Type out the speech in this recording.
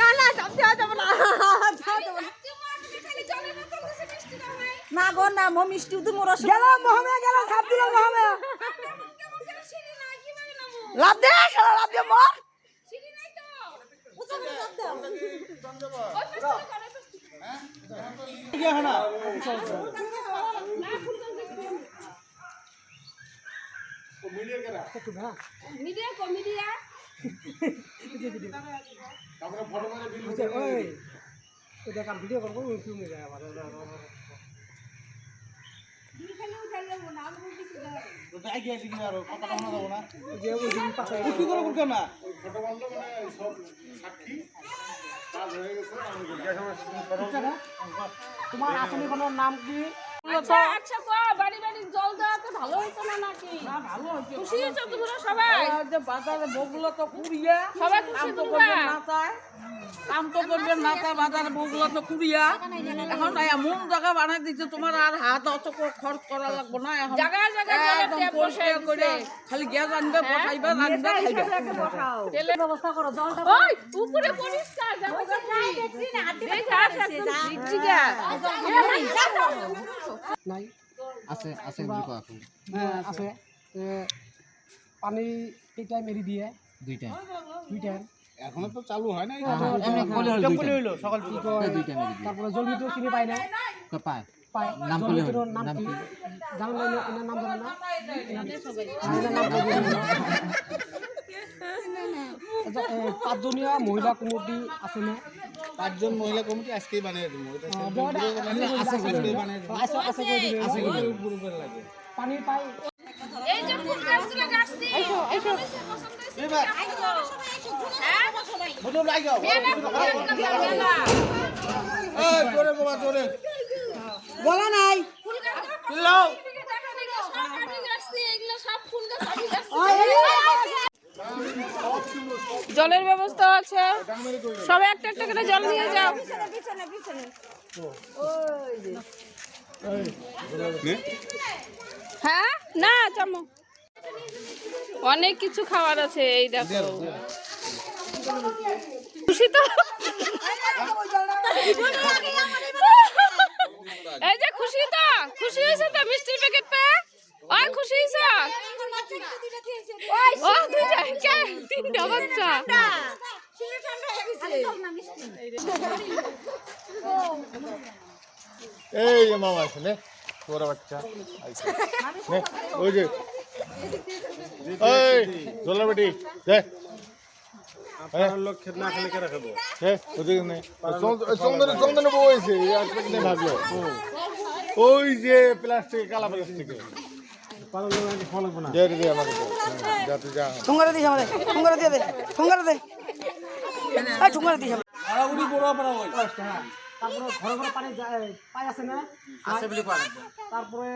না না চাপ দেওয়া যাবে না। যাবে না। না গো না মো মিষ্টি তো মোর গেলাম মহামেয়া গেলাম চাপ দিলাম মহামেয়া। লাভ দে শালা লাভ দে মর। মিডিয়া কমিডিয়া ওই ওই দেখ ভিডিও করব ফিল্ম যায় আমার করে না? তোমার আসলে কোনো নাম কি? আচ্ছা আচ্ছা কো বাড়ি বাড়ি জল দেওয়া তো ভালো হয়েছে না নাকি? ভালো হয়েছে খুশি হয়েছো তোমরা সবাই? যে বাজারে বউগুলো তো কুড়িয়া সবাই খুশি তোমরা? কাম তো করবে নাচায় বাজারে বউগুলো তো কুড়িয়া। এখন এমন জায়গা বানাই দিচ্ছে তোমার আর হাত অত খরচ করা লাগবে না এখন জায়গায় জায়গায় একদম পরিষ্কার করে। খালি গ্যাস আনবে বসাইবে রাখবে খাইবে। তেলের ব্যবস্থা করো জলটা ওই উপরে পরিষ্কার যাব দেখ আস একদম ঝিকঝিকা। নাই। আছে আছে হ্যাঁ, আছে। পানি এই টাইম এরি দিয়ে দুই টাইম দুই টাইম এখনও তো চালু হয়। টাইম সকাল তারপরে জল মিত্র চিনি পাই না? কয় পায়। পায়। নাম করলে নাম কি? কি? না? এনার- নাম না। আচ্ছা, পাঁচজনীয়া মহিলা কমিটি আছে না পাঁচজন মহিলা কমিটি আজকেই বানিয়ে দিব। এটা আহ, বড় একটা- আছে করে। দিবে। বানিয়ে দিব। আছে আছে করে দিবে আছে করে দিবে। গ্রুপের লাগে। পানি পাই এই যে ফুল গাছগুলো গাছছি আইসো আইসো। হ্যাঁ? বলো লাগাও মেলা ফুলের এই জোরে বাবা জোরে বলা নাই। ফুল গাছ চিল্লাও দেখা দেখি সব কাটি গাছছি এগুলো সব ফুল গাছ কাটি গাছছি জলের ব্যবস্থা আছে। সবাই একটা একটা করে জল নিয়ে যাও। হ্যাঁ? না চামো অনেক কিছু খাবার আছে এই দেখো। খুশি তো? এই যে খুশি তো? খুশি হয়েছে তো মিষ্টির প্যাকেট পেয়ে? ওই খুশি হয়েছে? দুইটা তিনটা বাচ্চা। এই যে মামা আছে নে বড় বাচ্চা। নে, ওই যে। এই জোলা বেটি দে। লোক খেত না। খেলে চন্দন চন্দন বউ হয়েছে এক ভাবলো ওই যে প্লাস্টিক কালা প্লাস্টিকে ঠুঙ্গারে দিস আমাদের ঠুঙ্গারে দিয়ে দে ঠুঙ্গারে দে ঠুঙ্গারে দিস। তারপরে ঘরে ঘরে পানি পাই আছে না আছে বুলি কোৱা লাগবে তারপরে